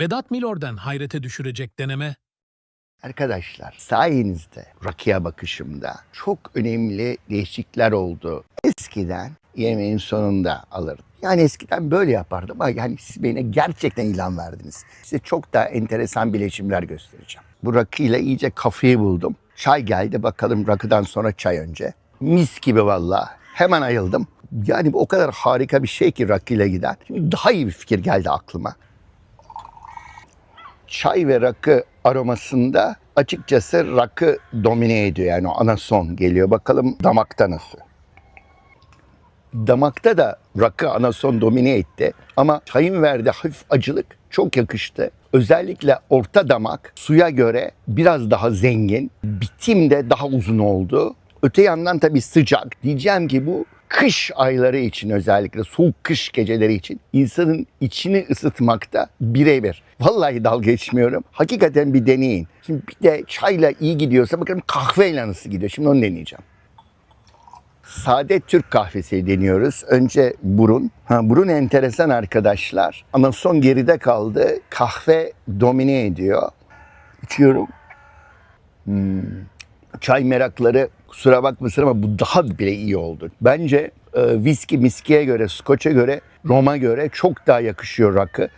Vedat Milor'dan hayrete düşürecek deneme, Arkadaşlar sayenizde rakıya bakışımda çok önemli değişiklikler oldu. Eskiden yemeğin sonunda alırdım. Yani eskiden böyle yapardım ama yani siz bana gerçekten ilan verdiniz. Size çok daha enteresan bileşimler göstereceğim. Bu rakıyla iyice kafayı buldum. Çay geldi bakalım rakıdan sonra çay önce. Mis gibi valla. Hemen ayıldım. Yani o kadar harika bir şey ki rakıyla giden. Şimdi daha iyi bir fikir geldi aklıma çay ve rakı aromasında açıkçası rakı domine ediyor. Yani o anason geliyor. Bakalım damakta nasıl? Damakta da rakı anason domine etti. Ama çayın verdiği hafif acılık çok yakıştı. Özellikle orta damak suya göre biraz daha zengin. Bitim de daha uzun oldu. Öte yandan tabii sıcak. Diyeceğim ki bu kış ayları için özellikle soğuk kış geceleri için insanın içini ısıtmakta birebir. Vallahi dalga geçmiyorum. Hakikaten bir deneyin. Şimdi bir de çayla iyi gidiyorsa bakalım kahveyle nasıl gidiyor. Şimdi onu deneyeceğim. Sade Türk kahvesi deniyoruz. Önce burun. Ha, burun enteresan arkadaşlar. Ama son geride kaldı. Kahve domine ediyor. İçiyorum. Hmm. Çay merakları kusura bakmasın ama bu daha bile iyi oldu. Bence e, viski miskiye göre, skoça göre, Roma göre çok daha yakışıyor rakı.